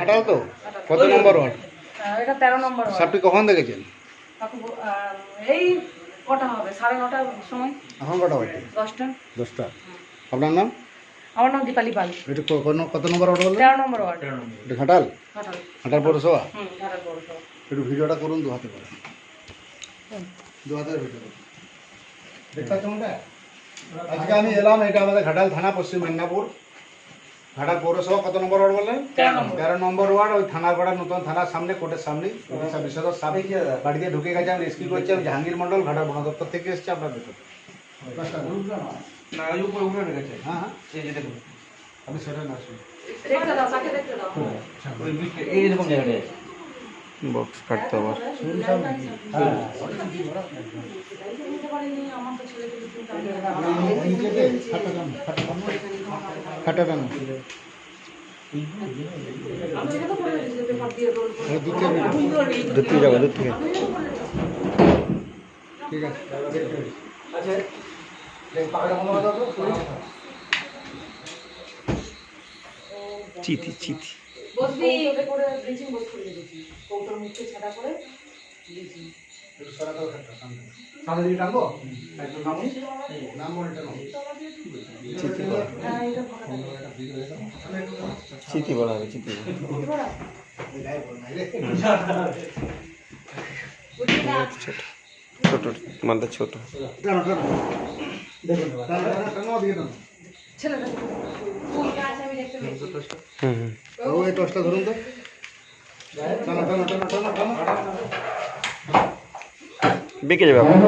ঘাটাল তো? কত নম্বর ওয়ার্ড? এটা তেরো নম্বর। সাপটি কখন দেখেছেন? এই কটা হবে? সাড়ে নটার সময়? এখন কটা বাজে? দশটা। দশটা। আপনার নাম? আমার নাম দীপালি পাল। এটা কত নম্বর ওয়ার্ড বললেন? তেরো নম্বর ওয়ার্ড। এটা ঘাটাল? ঘাটাল। ঘাটাল পৌরসভা? ঘাটাল পৌরসভা। একটু ভিডিওটা করুন দু হাতে করে। দু হাতের ভিডিও। দেখতে পাচ্ছেন আজকে আমি এলাম এটা আমাদের ঘাটাল থানা পশ্চিম মেদিনীপুর। ঘাটাল পৌরসভা কত নম্বর ওয়ার্ড বললেন? তেরো নম্বর। ওয়ার্ড ওই থানার পাড়া নতুন থানার সামনে কোর্টের সামনে। বাড়িতে ঢুকে গেছে আমি রেস্কিউ করছি আমি জাহাঙ্গীর মন্ডল ঘাটাল বন দপ্তর থেকে এসেছি আপনার ভেতর। হ্যাঁ হ্যাঁ। এই যে দেখুন। আমি সেটা না শুনি দেখতে দাও তাকে দেখতে দাও। ওই বৃক্ষে এই রকম বক্স কাটতে হবে। আমার তো ছেলে নিচেতে খাটা দাম খাটা দাম খাটা দাম আমি এটা তো করে দিয়েছি পেপার দিয়ে রোল করে ওই দ্বিতীয় ভিডিও আমি তো নেই। দূর থেকে যাব দূর থেকে আমি এটা করে দিয়েছি। ঠিক আছে আচ্ছা চিতি চিতি কৌটোতে করে ব্লিচিং বস করে দিয়েছি কৌটোর মুখে ছাড়া করে ব্লিচিং একটু সরা দাও খাটটা সামনে সামনে দিকে টানবো একটু নামুন। নাম বলে টানো চিতি বড়া হ্যাঁ এটা ফাঁকা চিতি বড়া হবে চিতি বড়া ছোট ছোট। মালটা ছোট। টানো টানো দেখুন টানো টানো টানো দিকে টানো ছেলেটা ফুলটা আছে আমি দেখতে পেয়েছি হুম হুম। ও এই টসটা ধরুন তো। টানো টানো টানো টানো টানো। বেঁকে যাবে আপনার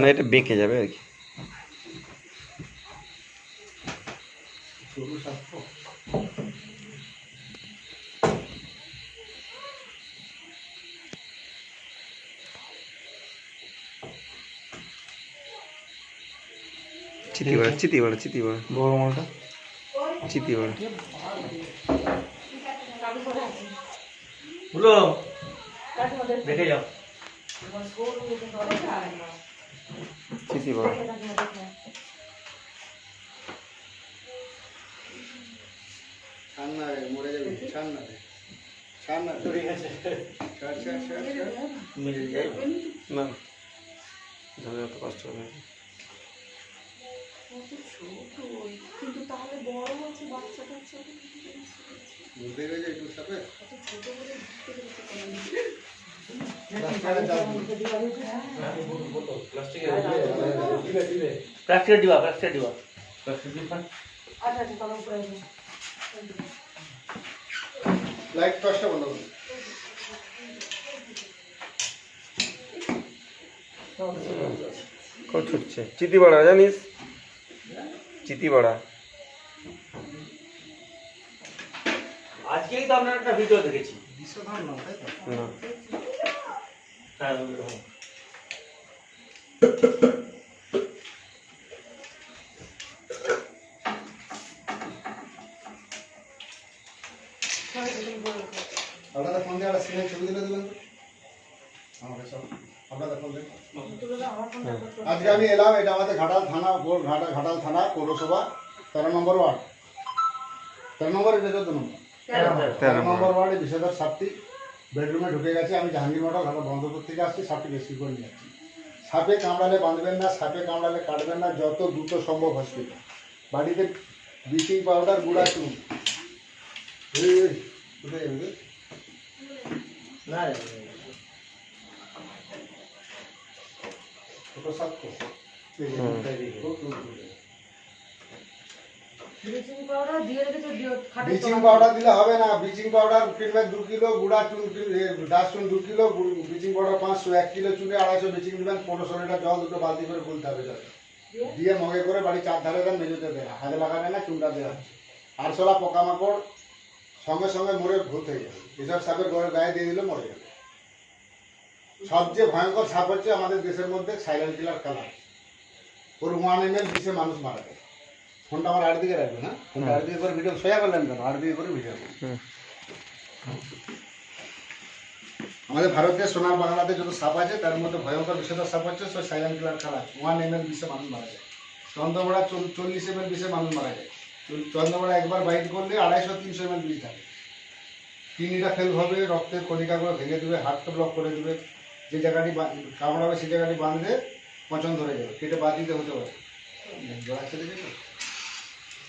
না এটা বেঁকে যাবে আর কি। চিতি বড়া চিতি বড়া চিতি বড়া বড় মালটা। চিতি বড়া হলো দেখে যাও। চিতি বড়া ছাড় রে মরে যাবি ছাড় রে ছাড় না রে ছাড় ছাড় ছাড় ছাড়। মিলে যায়। না। ধরে অত কষ্ট হবে। না। কিন্তু তাহলে বড় আছে বাচ্চা কাচ্চা বুঝতে গেছে একটু সাপে প্লাস্টিকের দিবা প্লাস্টিকের দিবা প্লাস্টিক দিবা আচ্ছা আচ্ছা তাহলে উপরে লাইট টসটা বন্ধ করুন কেউ ছুটছে চিতি বড়া জানিস? চিতি বড়া। আজকেই তো আপনার একটা ভিডিও দেখেছি। না। হ্যাঁ ওইরকম। আপনাদের ফোন দিয়ে একটা সিনের ছবি তুলে দেবেন আমাকে সব আপনাদের ফোন দিয়ে আজকে আমি এলাম এটা আমাদের ঘাটাল থানা বোর্ড ঘাটা ঘাটাল থানা পৌরসভা তেরো নম্বর ওয়ার্ড তেরো নম্বর এটা চোদ্দ নম্বর তেরো, নম্বর ওয়ার্ডে বিষধর সাপটি বেডরুমে ঢুকে গেছে আমি জাহাঙ্গীর মডেল ঘাটা বন্ধপুর থেকে আসছি সাপটি রেস্কিউ করে নিয়ে যাচ্ছি সাপে কামড়ালে বাঁধবেন না সাপে কামড়ালে কাটবেন না যত দ্রুত সম্ভব হসপিটাল বাড়িতে ব্লিচিং পাউডার গুঁড়া চুন কোথায় যাবে? না ছোট সাপ তো ব্লিচিং পাউডার দিলে হবে না ব্লিচিং পাউডার কিনবে দু কিলো গুঁড়া চুন ডাস চুন দু কিলো ব্লিচিং পাউডার পাঁচশো এক কিলো চুনে আড়াইশো ব্লিচিং দিবেন পনেরোশো লিটার জল দুটো বালতি করে গুলতে হবে জলে। দিয়ে? মগে করে বাড়ি চার ধারে দেন মেঝেতে দেয় হাতে লাগাবে না চুনটা দেওয়া আরশোলা পোকামাকড় সঙ্গে সঙ্গে মরে ভূত হয়ে যাবে। এসব সাপের ঘরে গায়ে দিয়ে দিলে মরে যাবে। সবচেয়ে ভয়ঙ্কর সাপ হচ্ছে আমাদের দেশের মধ্যে silent killer colour or one M L মানুষ মারা যায় ফোনটা আমার আট দিকে রাখবেন হ্যাঁ? ফোনটা আট দিকে করে ভিডিও সোয়া করলেন কেন? আট দিকে করে ভিডিও। আমাদের ভারতের সোনার বাংলাতে যত সাপ আছে তার মধ্যে ভয়ঙ্কর বিষয়টা সাপ হচ্ছে সব silent killer one M L বিষে মানুষ মারা যায়। চন্দ্রবড়া চল্লিশ এম এল বিষে মানুষ মারা যায়। চন্দ্রবড়া একবার বাইট করলে আড়াইশো তিনশো এম এল বিষ থাকে। কিডনিটা ফেল হবে রক্তের কণিকাগুলো ভেঙে দেবে হার্টটা ব্লক করে দেবে। যে জায়গাটি কামড়াবে সেই জায়গাটি বাঁধলে পচন ধরে যাবে। কেটে বাদ দিতে হতে পারে। জড়া ছেড়ে দেবে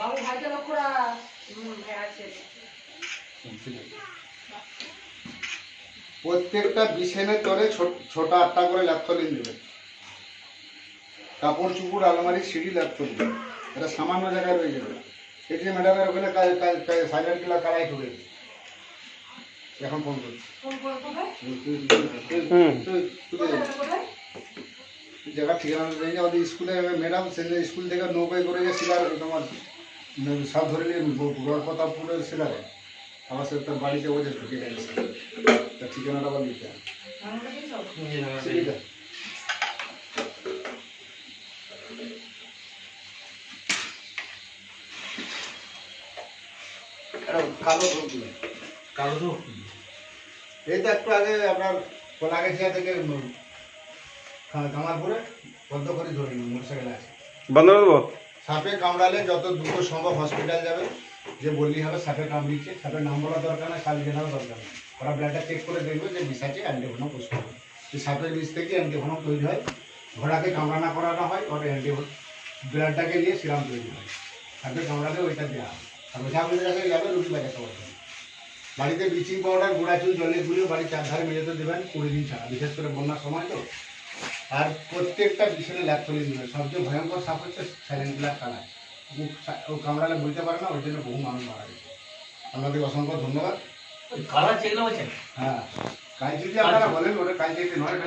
বাবু লক্ষ্য হ্যাঁ, আছে। প্রত্যেকটা বিছানের তলে ছোট- আটটা করে ল্যাপথলিন দেবে। কাপড় চুপুর আলমারি সিঁড়ি ল্যাপথলিন এটা সামান্য জায়গায় রয়ে যাবে। এটি ম্যাডামের ওখানে সাইলেন্ট কালাই ঢুকে এখন ফোন করছি? জায়গা ঠিকানা স্কুলে ম্যাডাম সেদিন স্কুল থেকে নৌকায় করে গেছিলার তোমার সব ধরে নিয়ে আমার সাথে তার বাড়িতে ওদের ঢুকে গেছে তার ঠিকানাটা আবার দিতে কালো দিবেন। এই তো একটু আগে আপনার কোলাগেছিয়া থেকে কামারপুরে বদ্ধ করে ধরে নিন মোটরসাইকেল আছে। বন্ধ করে দেবো? সাপে কামড়ালে যত দ্রুত সম্ভব হসপিটাল যাবে। যে বললি হবে সাপে কামড়িচ্ছে, সাপের নাম বলা দরকার না কালি জানারও দরকার নেই। ওরা ব্লাডটা চেক করে দেখবে যে বিষ আছে অ্যান্টিভেনম পুষ করবে। এই সাপের বিষ থেকে অ্যান্টিভেনম তৈরি হয়, ঘোড়াকে কামড়ানা করানো হয়, ওর অ্যান্টিভেনম ব্লাডটাকে নিয়ে সিরাম তৈরি হয়। সাপে কামড়ালে ওইটা দেওয়া হয়। আর ওঝাগুলির কাছে যাবে, রুটি বাজাতে পারবে বাড়িতে ব্লিচিং পাউডার গুঁড়া চুল, জলে গুলিয়ে বাড়ির চারধারে মেঝেতে দেবেন কুড়ি দিন ছাড়া। বিশেষ করে বন্যার সময় তো আর প্রত্যেকটা বিছানে ল্যাপ চলে দিল সবচেয়ে ভয়ঙ্কর সাপ হচ্ছে সাইলেন্ট ব্ল্যাক কালার ও কামড়ালে বলতে পারে না ওই জন্য বহু মানুষ মারা গেছে। আপনাদের অসংখ্য ধন্যবাদ। হ্যাঁ। কাজ যদি আপনারা বলেন ওটা কাজ যদি নয়